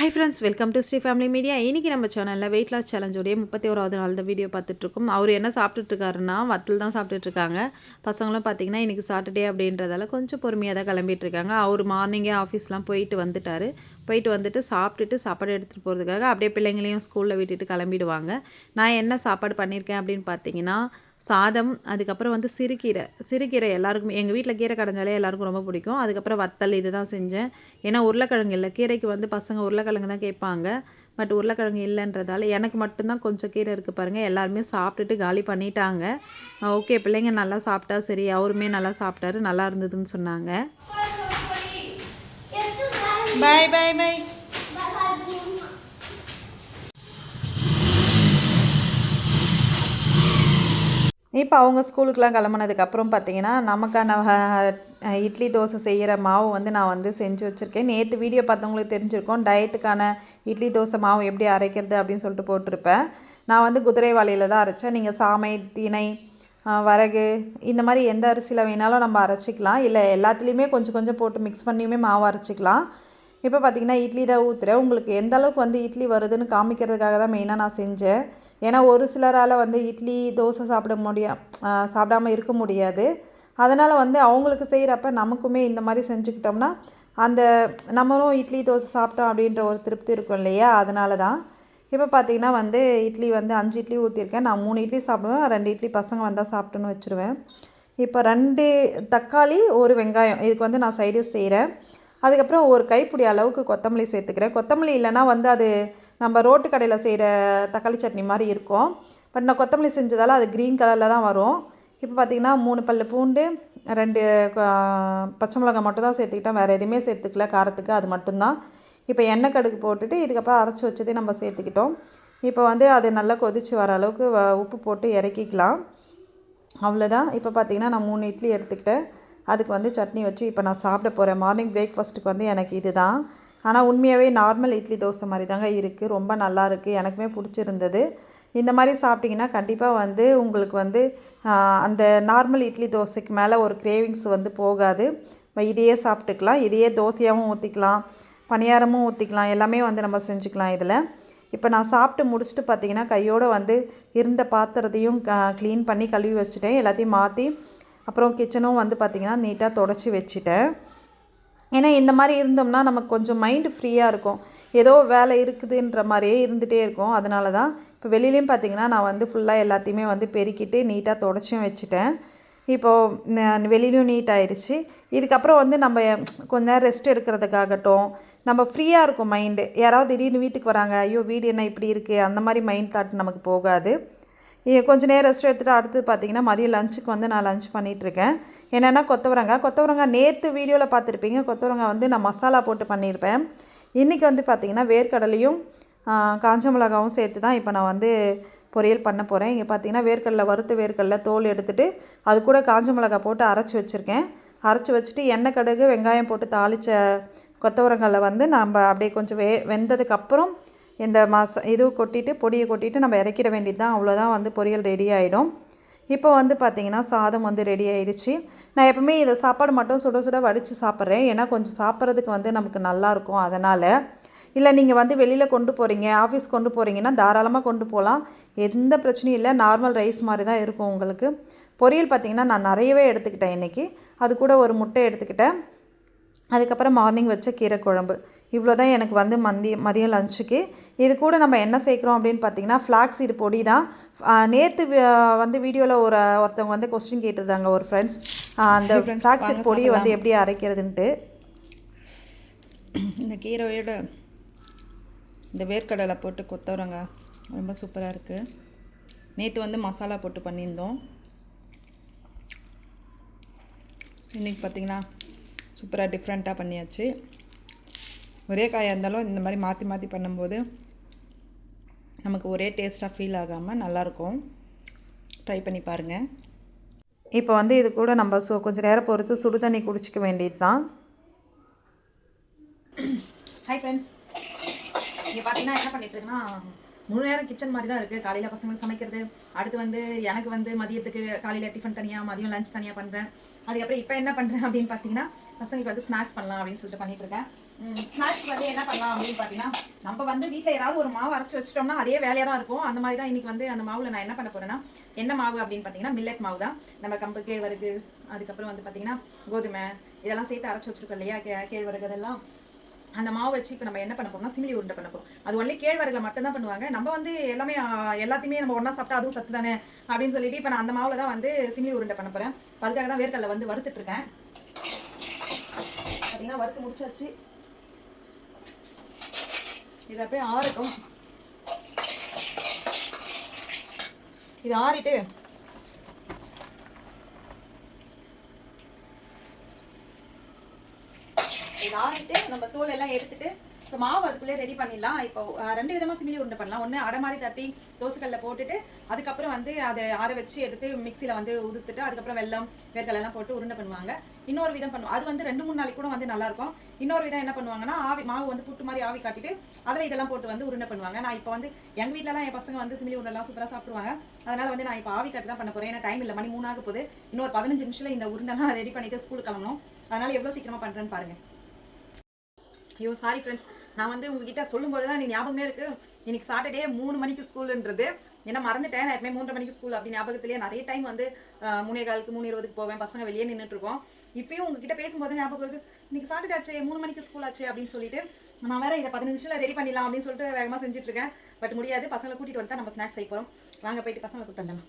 Hi friends welcome to Sri family media இன்றைக்கி நம்ம சேனலில் வெயிட் லாஸ் சேலஞ்சோடைய முப்பத்தி ஓராவது நாள் தான் வீடியோ பார்த்துட்ருக்கோம். அவர் என்ன சாப்பிட்டுட்ருக்காருன்னா வத்தல் தான் சாப்பிட்டுட்ருக்காங்க. பசங்களும் பார்த்தீங்கன்னா இன்றைக்கி சாட்டர்டே அப்படின்றதால கொஞ்சம் பொறுமையாக தான் கிளம்பிட்டுருக்காங்க அவர் மார்னிங்கே ஆஃபீஸ்லாம் போயிட்டு வந்துட்டார். போயிட்டு வந்துட்டு சாப்பிட்டுட்டு சாப்பாடு எடுத்துகிட்டு போகிறதுக்காக அப்படியே பிள்ளைங்களையும் ஸ்கூலில் விட்டுட்டு கிளம்பிடுவாங்க. நான் என்ன சாப்பாடு பண்ணியிருக்கேன் அப்படின்னு பார்த்தீங்கன்னா சாதம் அதுக்கப்புறம் வந்து சிறுகீரை. சிறுகீரை எல்லாருக்கும் எங்கள் வீட்டில் கீரை கடைஞ்சாலே எல்லாருக்கும் ரொம்ப பிடிக்கும். அதுக்கப்புறம் வத்தல் இது தான் செஞ்சேன். ஏன்னா உருளைக்கிழங்கு இல்லை. கீரைக்கு வந்து பசங்க உருளைக்கிழங்கு தான் கேட்பாங்க. பட் உருளைக்கிழங்கு இல்லைன்றதால எனக்கு மட்டும்தான் கொஞ்சம் கீரை இருக்குது பாருங்கள் எல்லாருமே சாப்பிட்டுட்டு காலி பண்ணிட்டாங்க. ஓகே பிள்ளைங்க நல்லா சாப்பிட்டா சரி அவருமே நல்லா சாப்பிட்டாரு நல்லா இருந்ததுன்னு சொன்னாங்க. பாய் பாய் பாய் இப்போ அவங்க ஸ்கூலுக்குலாம் கிளம்புனதுக்கப்புறம் பார்த்தீங்கன்னா நமக்கான இட்லி தோசை செய்கிற மாவு வந்து நான் வந்து செஞ்சு வச்சுருக்கேன். நேற்று வீடியோ பார்த்தவங்களுக்கு தெரிஞ்சிருக்கோம். டயட்டுக்கான இட்லி தோசை மாவு எப்படி அரைக்கிறது அப்படின்னு சொல்லிட்டு போட்டிருப்பேன். நான் வந்து குதிரைவாளியில் தான் அரைச்சேன். நீங்கள் சாமை திணை வரகு இந்த மாதிரி எந்த அரிசியில் வேணாலும் நம்ம அரைச்சிக்கலாம். இல்லை எல்லாத்துலேயுமே கொஞ்சம் கொஞ்சம் போட்டு மிக்ஸ் பண்ணியுமே மாவு அரைச்சிக்கலாம். இப்போ பார்த்திங்கன்னா இட்லி தான் ஊற்றுறேன் உங்களுக்கு எந்த அளவுக்கு வந்து இட்லி வருதுன்னு காமிக்கிறதுக்காக தான் மெயினாக நான் செஞ்சேன். ஏன்னா ஒரு சிலரால் வந்து இட்லி தோசை சாப்பிட முடியும் சாப்பிடாம இருக்க முடியாது. அதனால் வந்து அவங்களுக்கு செய்கிறப்ப நமக்குமே இந்த மாதிரி செஞ்சுக்கிட்டோம்னா அந்த நம்மளும் இட்லி தோசை சாப்பிட்டோம் அப்படின்ற ஒரு திருப்தி இருக்கும் இல்லையா? அதனால தான். இப்போ பார்த்தீங்கன்னா வந்து இட்லி வந்து அஞ்சு இட்லி ஊற்றிருக்கேன் நான் மூணு இட்லி சாப்பிடுவேன் ரெண்டு இட்லி பசங்க வந்தால் சாப்பிட்டுன்னு வச்சுருவேன். இப்போ ரெண்டு தக்காளி ஒரு வெங்காயம். இதுக்கு வந்து நான் சைடு செய்கிறேன். அதுக்கப்புறம் ஒரு கைப்பிடி அளவுக்கு கொத்தமல்லி சேர்த்துக்கிறேன். கொத்தமல்லி இல்லைன்னா வந்து அது நம்ம ரோட்டு கடையில் செய்கிற தக்காளி சட்னி மாதிரி இருக்கும். பட் நான் கொத்தமல்லி செஞ்சதால் அது க்ரீன் கலரில் தான் வரும். இப்போ பார்த்திங்கன்னா மூணு பல்லு பூண்டு ரெண்டு பச்சை மிளகாய் மட்டும் தான் சேர்த்துக்கிட்டேன். வேறு எதுவுமே சேர்த்துக்கல. காரத்துக்கு அது மட்டும்தான். இப்போ எண்ணெய் கடுகு போட்டுட்டு இதுக்கப்புறம் அரைச்சி வச்சதே நம்ம சேர்த்துக்கிட்டோம். இப்போ வந்து அது நல்லா கொதிச்சு வர அளவுக்கு வ- உப்பு போட்டு இறக்கிக்கலாம். அவ்வளோதான் இப்போ பார்த்திங்கன்னா நான் மூணு இட்லி எடுத்துக்கிட்டேன். அதுக்கு வந்து சட்னி வச்சு இப்போ நான் சாப்பிட போகிறேன் மார்னிங் பிரேக்ஃபாஸ்ட்டுக்கு வந்து எனக்கு இதுதான். ஆனால் உண்மையாகவே நார்மல் இட்லி தோசை மாதிரி தாங்க இருக்குது ரொம்ப நல்லா இருக்குது எனக்குமே பிடிச்சிருந்தது. இந்த மாதிரி சாப்பிட்டிங்கன்னா கண்டிப்பாக வந்து உங்களுக்கு வந்து அந்த நார்மல் இட்லி தோசைக்கு மேலே ஒரு கிரேவிங்ஸ் வந்து போகாது. இதையே சாப்பிட்டுக்கலாம். இதையே தோசையாகவும் ஊற்றிக்கலாம் பணியாரமும் ஊற்றிக்கலாம் எல்லாமே வந்து நம்ம செஞ்சுக்கலாம் இதில். இப்போ நான் சாப்பிட்டு முடிச்சுட்டு பார்த்தீங்கன்னா கையோடு வந்து இருந்த பாத்திரத்தையும் க்ளீன் பண்ணி கழுவி வச்சுட்டேன். எல்லாத்தையும் மாற்றி அப்புறம் கிச்சனும் வந்து பார்த்திங்கன்னா நீட்டாக தொடச்சி வச்சுட்டேன். ஏன்னா இந்த மாதிரி இருந்தோம்னா நமக்கு கொஞ்சம் மைண்டு ஃப்ரீயாக இருக்கும். ஏதோ வேலை இருக்குதுன்ற மாதிரியே இருந்துகிட்டே இருக்கும். அதனால தான் இப்போ வெளியிலையும் பார்த்தீங்கன்னா நான் வந்து ஃபுல்லாக எல்லாத்தையுமே வந்து பெருக்கிட்டு நீட்டாக தொடச்சியும் வச்சுட்டேன். இப்போது வெளியிலையும் நீட் ஆகிடுச்சு இதுக்கப்புறம் வந்து நம்ம கொஞ்ச நேரம் ரெஸ்ட் எடுக்கிறதுக்காகட்டும் நம்ம ஃப்ரீயாக இருக்கும் மைண்டு யாராவது திடீர்னு வீட்டுக்கு வராங்க ஐயோ வீடு என்ன இப்படி இருக்குது அந்த மாதிரி மைண்ட் தாட் நமக்கு போகாது. கொஞ்சம் நேரம் ரெஸ்ட் எடுத்துகிட்டு அடுத்து பார்த்தீங்கன்னா மதியம் லஞ்சுக்கு வந்து நான் லஞ்ச் பண்ணிகிட்ருக்கேன் என்னென்னா கொத்தவரங்காய் கொத்தவரங்காய் நேற்று வீடியோவில் பார்த்துருப்பீங்க கொத்தவரங்காய் வந்து நான் மசாலா போட்டு பண்ணியிருப்பேன். இன்றைக்கி வந்து பார்த்திங்கன்னா வேர்க்கடலையும் காஞ்ச மிளகாவும் சேர்த்து தான் இப்போ நான் வந்து பொரியல் பண்ண போகிறேன் இங்கே பார்த்தீங்கன்னா வேர்க்கடலை வறுத்த வேர்க்கடலை தோல் எடுத்துகிட்டு அது கூட காஞ்ச மிளகாய் போட்டு அரைச்சி வச்சுருக்கேன். அரைச்சி வச்சுட்டு எண்ணெய் கடுகு வெங்காயம் போட்டு தாளித்த கொத்தவரங்களை வந்து நம்ம அப்படியே கொஞ்சம் வே வெந்ததுக்கப்புறம் இந்த மச இது கொட்டிட்டு பொடியை கொட்டிட்டு நம்ம இறக்கிட வேண்டியது தான் அவ்வளோதான் வந்து பொரியல் ரெடி ஆகிடும் இப்போ வந்து பார்த்திங்கன்னா சாதம் வந்து ரெடி ஆகிடுச்சு நான் எப்பவுமே இதை சாப்பாடு மட்டும் சுட சுட வடித்து சாப்பிட்றேன். ஏன்னா கொஞ்சம் சாப்பிட்றதுக்கு வந்து நமக்கு நல்லாயிருக்கும் அதனால் இல்லை நீங்கள் வந்து வெளியில் கொண்டு போகிறீங்க ஆஃபீஸ் கொண்டு போகிறீங்கன்னா தாராளமாக கொண்டு போகலாம் எந்த பிரச்சனையும் இல்லை. நார்மல் ரைஸ் மாதிரி தான் இருக்கும் உங்களுக்கு. பொரியல் பார்த்திங்கன்னா நான் நிறையவே எடுத்துக்கிட்டேன் இன்றைக்கி அது கூட ஒரு முட்டை எடுத்துக்கிட்டேன். அதுக்கப்புறம் மார்னிங் வச்ச கீரை குழம்பு. இவ்வளோ தான் எனக்கு வந்து மந்திய மதியம் லஞ்சுக்கு இது கூட நம்ம என்ன சேர்க்குறோம் அப்படின்னு பார்த்தீங்கன்னா ஃப்ளாக் சீடு பொடி தான். நேற்று வந்து வீடியோவில் ஒரு ஒருத்தவங்க வந்து கொஸ்டின் கேட்டிருந்தாங்க ஒரு ஃப்ரெண்ட்ஸ் அந்த ஃப்ளாக் சீட் பொடியை வந்து எப்படி அரைக்கிறதுன்ட்டு. இந்த கீரையோட இந்த வேர்க்கடலை போட்டு கொத்தவரங்காய் ரொம்ப சூப்பராக இருக்குது நேற்று வந்து மசாலா போட்டு பண்ணியிருந்தோம். இன்றைக்கி பார்த்தீங்கன்னா சூப்பராக டிஃப்ரெண்ட்டாக பண்ணியாச்சு. ஒரே காயாக இருந்தாலும் இந்த மாதிரி மாற்றி மாற்றி பண்ணும்போது நமக்கு ஒரே டேஸ்ட்டாக ஃபீல் ஆகாமல் நல்லாயிருக்கும். ட்ரை பண்ணி பாருங்கள் இப்போ வந்து இது கூட நம்ம சு கொஞ்சம் நேரம் பொறுத்து சுடு தண்ணி குடிச்சிக்க வேண்டியது தான் ஹாய் ஃப்ரெண்ட்ஸ் இங்கே பார்த்தீங்கன்னா என்ன பண்ணிட்டுருக்குன்னா முழு நேரம் கிச்சன் மாதிரி தான் இருக்குது காலையில் பசங்களுக்கு சமைக்கிறது அடுத்து வந்து எனக்கு வந்து மதியத்துக்கு காலையில் டிஃபன் தனியாக மதியம் லஞ்ச் தனியாக பண்ணுறேன் அதுக்கப்புறம் இப்போ என்ன பண்ணுறேன் அப்படின்னு பார்த்தீங்கன்னா பசங்களுக்கு வந்து ஸ்நாக்ஸ் பண்ணலாம் அப்படின்னு சொல்லிட்டு பண்ணிகிட்ருக்கேன் இருக்கேன் ஸ்நாக்ஸ் வந்து என்ன பண்ணலாம் அப்படின்னு பார்த்தீங்கன்னா நம்ம வந்து வீட்டில் ஏதாவது ஒரு மாவு அரைச்சி வச்சிட்டோம்னா அதே வேலையாக தான் இருக்கும். அந்த மாதிரி தான் இன்னைக்கு வந்து அந்த மாவில் நான் என்ன பண்ண போகிறேன்னா என்ன மாவு அப்படின்னு பார்த்தீங்கன்னா மில்லட் மாவு தான். நம்ம கம்பு கேழ்வரகு அதுக்கப்புறம் வந்து பார்த்தீங்கன்னா கோதுமை இதெல்லாம் சேர்த்து அரைச்சி வச்சிருக்கோம் இல்லையா? கே கேழ்வரகு அதெல்லாம். அந்த மாவு வச்சு இப்போ நம்ம என்ன பண்ண போறோம்னா சிமிலி உருண்டை பண்ண போறோம். அது ஒன்லி கேழ்வரகுல மட்டும் தான் பண்ணுவாங்க. நம்ம வந்து எல்லாமே எல்லாத்தையுமே நம்ம ஒன்றா சாப்பிட்டா அதுவும் சத்து தானே அப்படின்னு சொல்லிட்டு இப்போ நான் அந்த மாவில் தான் வந்து சிமிலி உருண்டை பண்ண போகிறேன் அதுக்காக தான் வேர்க்கடலை வந்து வறுத்துட்டு இருக்கேன். பார்த்தீங்கன்னா வறுத்து முடிச்சாச்சு. இது அப்படியே ஆறட்டும். இது ஆறிட்டு இது ஆறிட்டு நம்ம தோல் எல்லாம் எடுத்துட்டு இப்போ மாவு அதுக்குள்ளே ரெடி பண்ணிடலாம். இப்போ ரெண்டு விதமாக சிமிலி உருண்டை பண்ணலாம். ஒன்று அடை மாதிரி தட்டி தோசைக்கல்ல போட்டுட்டு அதுக்கப்புறம் வந்து அதை ஆற வச்சு எடுத்து மிக்சியில் வந்து உதுத்துட்டு அதுக்கப்புறம் வெல்லம் வேர்க்கடலை எல்லாம் போட்டு உருண்டை பண்ணுவாங்க. இன்னொரு விதம் பண்ணுவோம். அது வந்து ரெண்டு மூணு நாளைக்கு கூட வந்து நல்லாயிருக்கும். இன்னொரு விதம் என்ன பண்ணுவாங்கன்னா ஆவி மாவு வந்து புட்டு மாதிரி ஆவி காட்டிட்டு அதில் இதெல்லாம் போட்டு வந்து உருண்டை பண்ணுவாங்க. நான் இப்போ வந்து எங்கள் வீட்டிலலாம் என் பசங்க வந்து சிமிலி உருண்டெல்லாம் சூப்பராக சாப்பிடுவாங்க. அதனால் வந்து நான் இப்போ ஆவி காட்டி தான் பண்ண போகிறேன் ஏன்னா டைம் இல்லை. மணி மூணாக போகுது. இன்னொரு பதினஞ்சு நிமிஷத்தில் இந்த உருண்டெல்லாம் ரெடி பண்ணிட்டு ஸ்கூலுக்கு கிளம்பணும். அதனால் எவ்வளோ சீக்கிரமாக பண்ணுறேன்னு பாருங்கள் ஐயோ சாரி ஃப்ரெண்ட்ஸ் நான் வந்து உங்ககிட்ட சொல்லும்போது தான் நீ ஞாபகமே இருக்கு. இன்னைக்கு சாட்டர்டே மூணு மணிக்கு ஸ்கூலுன்றது ஏன்னா மறந்துட்டேன். நான் எப்பவுமே மூன்றரை மணிக்கு ஸ்கூல் அப்படி ஞாபகத்திலேயே நிறைய டைம் வந்து மூணே காலுக்கு மூணு இருபதுக்கு போவேன். பசங்க வெளியே நின்றுட்டு இருக்கோம். இப்பயும் உங்ககிட்ட பேசும்போது ஞாபகம் வருது. இன்னைக்கு சாட்டர்டே ஆச்சு மூணு மணிக்கு ஸ்கூல் ஆச்சு அப்படின்னு சொல்லிட்டு நான் வேற இதை பதினஞ்சு நிமிஷம் ரெடி பண்ணிடலாம் அப்படின்னு சொல்லிட்டு வேகமாக செஞ்சுட்டு இருக்கேன் பட் முடியாது. பசங்களை கூட்டிட்டு வந்தா நம்ம ஸ்நாக்ஸ் செய்ய போகிறோம் வாங்க போயிட்டு பசங்களை கூப்பிட்டு வந்துடலாம்.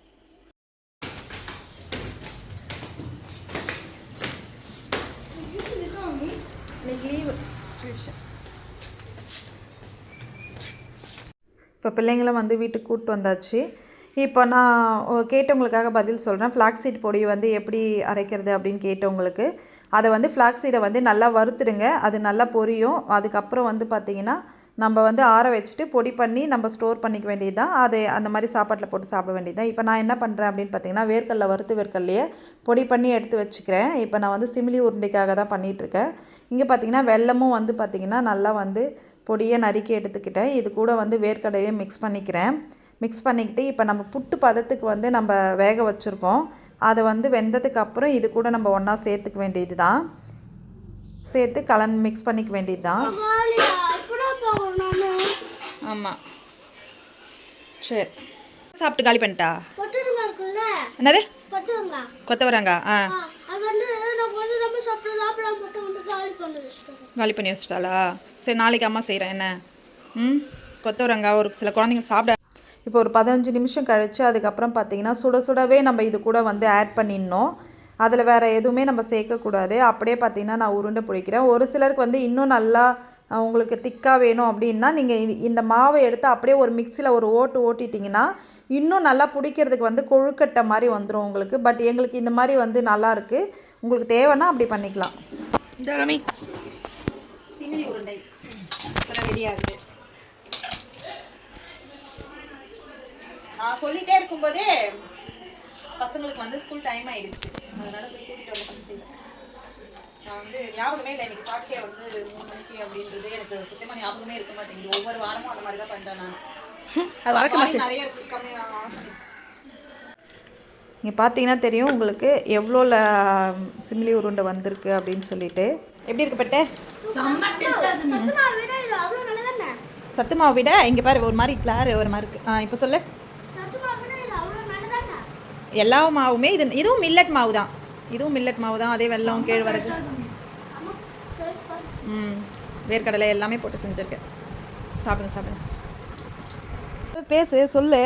இன்னைக்கு லீவு இப்போ பிள்ளைங்களும் வந்து வீட்டுக்கு கூப்பிட்டு வந்தாச்சு. இப்போ நான் கேட்டவங்களுக்காக பதில் சொல்கிறேன் ஃப்ளாக் சீட் பொடி வந்து எப்படி அரைக்கிறது அப்படின்னு கேட்டவங்களுக்கு. அதை வந்து ஃப்ளாக் சீடை வந்து நல்லா வறுத்துடுங்க. அது நல்லா பொரியும். அதுக்கப்புறம் வந்து பார்த்திங்கன்னா நம்ம வந்து ஆற வச்சுட்டு பொடி பண்ணி நம்ம ஸ்டோர் பண்ணிக்க வேண்டியது தான் அது அந்த மாதிரி சாப்பாட்டில் போட்டு சாப்பிட வேண்டியது தான் இப்போ நான் என்ன பண்ணுறேன் அப்படின்னு பார்த்தீங்கன்னா வேர்க்கடல வறுத்து வேர்க்கடலையே பொடி பண்ணி எடுத்து வச்சுக்கிறேன். இப்போ நான் வந்து சிமிலி உருண்டைக்காக தான் பண்ணிகிட்ருக்கேன் இங்கே பார்த்தீங்கன்னா வெல்லமும் வந்து பார்த்திங்கன்னா நல்லா வந்து பொடியை நறுக்கி எடுத்துக்கிட்டேன். இது கூட வந்து வேர்க்கடலையை மிக்ஸ் பண்ணிக்கிறேன். மிக்ஸ் பண்ணிக்கிட்டு இப்போ நம்ம புட்டு பதத்துக்கு வந்து நம்ம வேக வச்சுருக்கோம். அதை வந்து வெந்ததுக்கு அப்புறம் இது கூட நம்ம ஒன்றா சேர்த்துக்க வேண்டியது தான் சேர்த்து கலந்து மிக்ஸ் பண்ணிக்க வேண்டியது தான் ஆமாம் சரி. சாப்பிட்டு காலி பண்ணிட்டா? என்னது? கொத்தவரங்காய் ஆ. காலி பண்ணி வச்சிட்டாளா? சரி நாளைக்கு அம்மா செய்கிறேன் என்ன? ம்? கொத்தவரங்காய் ஒரு சில குழந்தைங்க சாப்பிட இப்போ ஒரு பதினஞ்சு நிமிஷம் கழித்து அதுக்கப்புறம் பார்த்தீங்கன்னா சுட சுடவே நம்ம இது கூட வந்து ஆட் பண்ணிடணும். அதில் வேறு எதுவுமே நம்ம சேர்க்கக்கூடாது. அப்படியே பார்த்தீங்கன்னா நான் உருண்டை பிடிக்கிறேன் ஒரு சிலருக்கு வந்து இன்னும் நல்லா உங்களுக்கு திக்காக வேணும் அப்படின்னா நீங்கள் இந்த மாவை எடுத்து அப்படியே ஒரு மிக்சியில் ஒரு ஓட்டு ஓட்டிட்டிங்கன்னா இன்னும் நல்லா பிடிக்கிறதுக்கு வந்து கொழுக்கட்டை மாதிரி வந்துடும் உங்களுக்கு. பட் எங்களுக்கு இந்த மாதிரி வந்து நல்லாயிருக்கு உங்களுக்கு தேவைன்னா அப்படி பண்ணிக்கலாம். சிமிலி உருண்டை. ரெடி ஆகுது நான் சொல்லிட்டே இருக்கும்போதே பசங்களுக்கு வந்து ஸ்கூல் டைம் ஆயிடுச்சு. அதனால போய் கூட்டிட்டு வந்து பண்ணி செய்வேன். நான் வந்து ஞாபகமே இல்லை இன்னைக்கு சாப்பிட்டே வந்து மூணு மணிக்கு அப்படின்றது எனக்கு சுத்தமாக ஞாபகமே இருக்க மாட்டேங்குது. ஒவ்வொரு வாரமும் அந்த மாதிரி தான் பண்ணுறேன் நான். அது வழக்கம் நிறைய கம்மியாக இங்கே பார்த்தீங்கன்னா தெரியும் உங்களுக்கு எவ்வளோ சிமிலி உருண்டை வந்திருக்கு அப்படின்னு சொல்லிட்டு. எப்படி இருக்கு பட்டு? சத்துமா விட இங்கே பாரு ஒரு மாதிரி கிளார் ஒரு மாதிரி இருக்கு. ஆ இப்போ சொல்லு. எல்லா மாவுமே இது இதுவும் மில்லட் மாவு தான். இதுவும் மில்லட் மாவு தான். அதே வெல்லம் கேழ்வரகு. ம் வேர்க்கடலை எல்லாமே போட்டு செஞ்சுருக்கேன். சாப்பிடுங்க சாப்பிடுங்க. பேசு சொல்லு.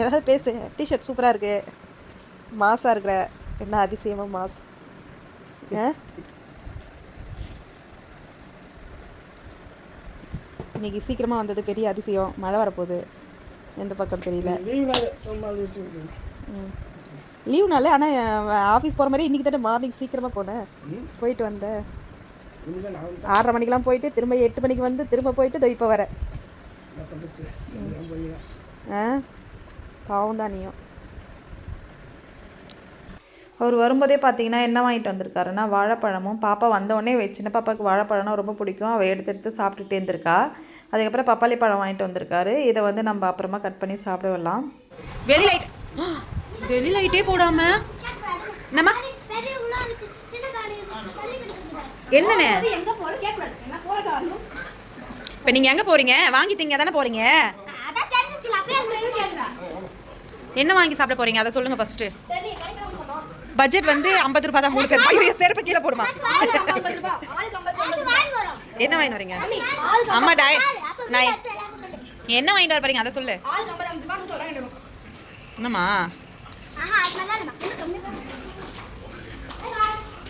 ஏதாவது பேசு. டிஷர்ட் சூப்பராக இருக்கு. மாஸாக இருக்கிற என்ன அதிசயமாக மாஸ். இன்னைக்கு சீக்கிரமாக வந்தது பெரிய அதிசயம். மழை வரப்போகுது. எந்த பக்கம் தெரியல. ம். லீவ்னால ஆனால் ஆஃபீஸ் போகிற மாதிரி இன்றைக்கி தானே மார்னிங் சீக்கிரமாக போனேன் போயிட்டு வந்தேன் ஆறரை மணிக்கெலாம் போயிட்டு திரும்ப எட்டு மணிக்கு வந்து திரும்ப போயிட்டு இப்போ வரேன் ஆ? பாவம் தான் நீயும். அவர் வரும்போதே பார்த்தீங்கன்னா என்ன வாங்கிட்டு வந்திருக்காருன்னா வாழைப்பழமும். பாப்பா வந்தோடனே சின்ன பாப்பாவுக்கு வாழைப்பழம்னா ரொம்ப பிடிக்கும். அவள் எடுத்து எடுத்து சாப்பிட்டுட்டே இருந்திருக்கா. அதுக்கப்புறம் பப்பாளி பழம் வாங்கிட்டு வந்திருக்காரு. இதை வந்து நம்ம அப்புறமா கட் பண்ணி சாப்பிட விடலாம் வெளி லைட் வெளி லைட்டே போடாம. கிடைக்குது என்னண்ணே? எங்க போற கேட்கக்கூடாது என்ன போறதா இப்போ நீங்கள் எங்கே போகிறீங்க வாங்கி திங்க தானே போகிறீங்க என்ன வாங்கி சாப்பிட போகிறீங்க அதை சொல்லுங்கள் ஃபஸ்ட்டு பட்ஜெட் வந்து ஐம்பது ரூபாய் தான் மூணு பேர் ஐயோ செருப்பு கீழே போடுமா? ஆளுக்கு 50 ரூபாய் ஆளுக்கு 50 ரூபாய் வாங்கி வரோம். என்ன வாங்கிட்டு வரீங்க? அம்மா டய நான் என்ன வாங்கிட்டு வர போறீங்க? அதை சொல்லு. ஆளுக்கு 50 ரூபாய் நூத்தி வராங்க என்னம்மா?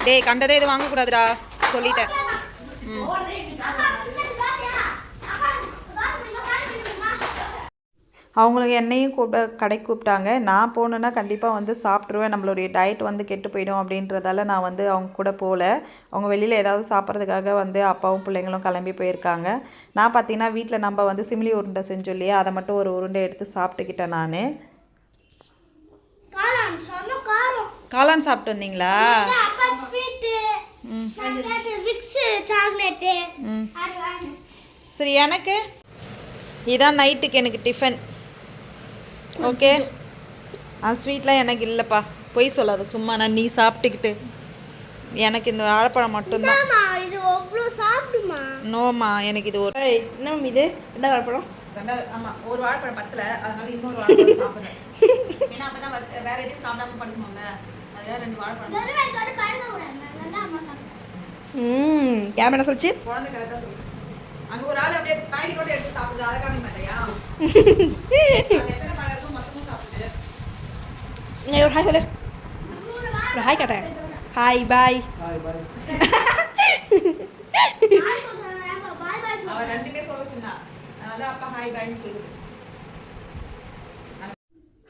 டேய் கண்டதே இது வாங்கக்கூடாதுடா. சொல்லிட்டேன். ம். அவங்களுக்கு என்னையும் கூப்பிட கடைக்கு கூப்பிட்டாங்க. நான் போனேன்னா கண்டிப்பாக வந்து சாப்பிட்ருவேன் நம்மளுடைய டயட் வந்து கெட்டு போயிடும் அப்படின்றதால நான் வந்து அவங்க கூட போகல. அவங்க வெளியில் ஏதாவது சாப்பிட்றதுக்காக வந்து அப்பாவும் பிள்ளைங்களும் கிளம்பி போயிருக்காங்க. நான் பார்த்தீங்கன்னா வீட்டில் நம்ம வந்து சிமிலி உருண்டை செஞ்சோம் இல்லையா? அதை மட்டும் ஒரு உருண்டை எடுத்து சாப்பிட்டுக்கிட்டேன் நான். காளான் சாப்பிட்டு வந்தீங்களா? சரி எனக்கு? இதான் நைட்டுக்கு எனக்கு டிஃபன் ஓகே ஆ ஸ்வீட்லாம் எனக்கு இல்லைப்பா. பொய் சொல்லாத சும்மா நான் நீ சாப்பிட்டுக்கிட்டு. எனக்கு இந்த வாழைப்பழம் மட்டும்தான். இது அவ்வளோ சாப்பிடுமா? நோமா எனக்கு இது ஒரு என்ன இது? ரெண்டாவது வாழைப்பழம்? ரெண்டாவது ஆமாம் ஒரு வாழைப்பழம் பத்தல அதனால இன்னொரு வாழைப்பழம் சாப்பிட்றேன். ஏன்னா அப்போ தான் வேற எதுவும் சாப்பிடாம படுக்கணும்ல. அதனால ரெண்டு வாழைப்பழம். ம் கேமரா சொல்லிச்சு? குழந்தை கரெக்டாக சொல்லு அங்கே ஒரு ஆள் அப்படியே பாக்கெட்டோட எடுத்து சாப்பிடுது அதை காமி மாட்டேயா அது எத்தனை மரம் இருக்கும் மொத்தமும் சாப்பிடுது இங்க ஒரு ஹாய் சொல்லு ஒரு ஹாய் காட்டேன் ஹாய் பாய்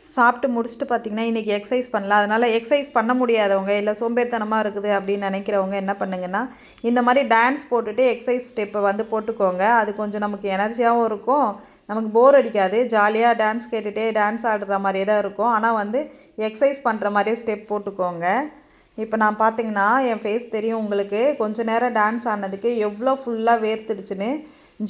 சாப்பிட்டு முடிச்சுட்டு பார்த்தீங்கன்னா இன்றைக்கி எக்ஸசைஸ் பண்ணல. அதனால் எக்ஸசைஸ் பண்ண முடியாதவங்க இல்லை சோம்பேறித்தனமாக இருக்குது அப்படின்னு நினைக்கிறவங்க என்ன பண்ணுங்கன்னா இந்த மாதிரி டான்ஸ் போட்டுட்டு எக்ஸசைஸ் ஸ்டெப்பை வந்து போட்டுக்கோங்க. அது கொஞ்சம் நமக்கு எனர்ஜியாகவும் இருக்கும். நமக்கு போர் அடிக்காது. ஜாலியாக டான்ஸ் கேட்டுகிட்டே டான்ஸ் ஆடுற மாதிரியே தான் இருக்கும். ஆனால் வந்து எக்ஸசைஸ் பண்ணுற மாதிரியே ஸ்டெப் போட்டுக்கோங்க. இப்போ நான் பார்த்தீங்கன்னா என் ஃபேஸ் தெரியும் உங்களுக்கு. கொஞ்ச நேரம் டான்ஸ் ஆடினதுக்கு எவ்வளோ ஃபுல்லாக வேர்த்துடுச்சுன்னு.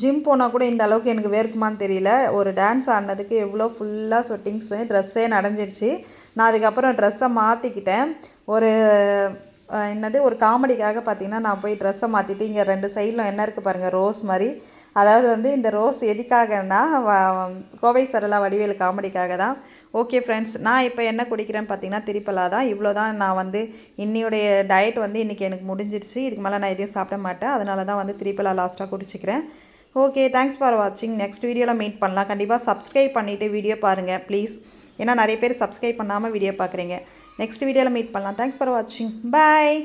ஜிம் போனால் கூட இந்த அளவுக்கு எனக்கு வேர்க்குமான்னு தெரியல. ஒரு டான்ஸ் ஆடினதுக்கு எவ்வளோ ஃபுல்லாக ஸ்வெட்டிங்ஸு ட்ரெஸ்ஸே நடஞ்சிருச்சு நான் அதுக்கப்புறம் ட்ரெஸ்ஸை மாற்றிக்கிட்டேன் ஒரு என்னது? ஒரு காமெடிக்காக பார்த்தீங்கன்னா நான் போய் ட்ரெஸ்ஸை மாற்றிட்டு இங்கே ரெண்டு சைடில் என்ன இருக்குது பாருங்கள் ரோஸ் மாதிரி. அதாவது வந்து இந்த ரோஸ் எதுக்காகன்னா கோவை சரளா வடிவேலு காமெடிக்காக தான். ஓகே ஃப்ரெண்ட்ஸ் நான் இப்போ என்ன குடிக்கிறேன்னு பார்த்தீங்கன்னா திரிப்பலா தான். இவ்வளோ தான் நான் வந்து இன்னியுடைய டயட் வந்து இன்றைக்கி எனக்கு முடிஞ்சிருச்சு. இதுக்கு மேலே நான் எதையும் சாப்பிட மாட்டேன். அதனால தான் வந்து திரிப்பலா லாஸ்ட்டாக குடிச்சிக்கிறேன். ஓகே தேங்க்ஸ் ஃபார் வாட்சிங் நெக்ஸ்ட் வீடியோவில் மீட் பண்ணலாம். கண்டிப்பாக சப்ஸ்கிரைப் பண்ணிவிட்டு வீடியோ பாருங்கள் ப்ளீஸ் ஏன்னா நிறைய பேர் சப்ஸ்கிரைப் பண்ணாமல் வீடியோ பார்க்குறீங்க நெக்ஸ்ட் வீடியோவில் மீட் பண்ணலாம். தேங்க்ஸ் ஃபார் வாட்சிங் பாய்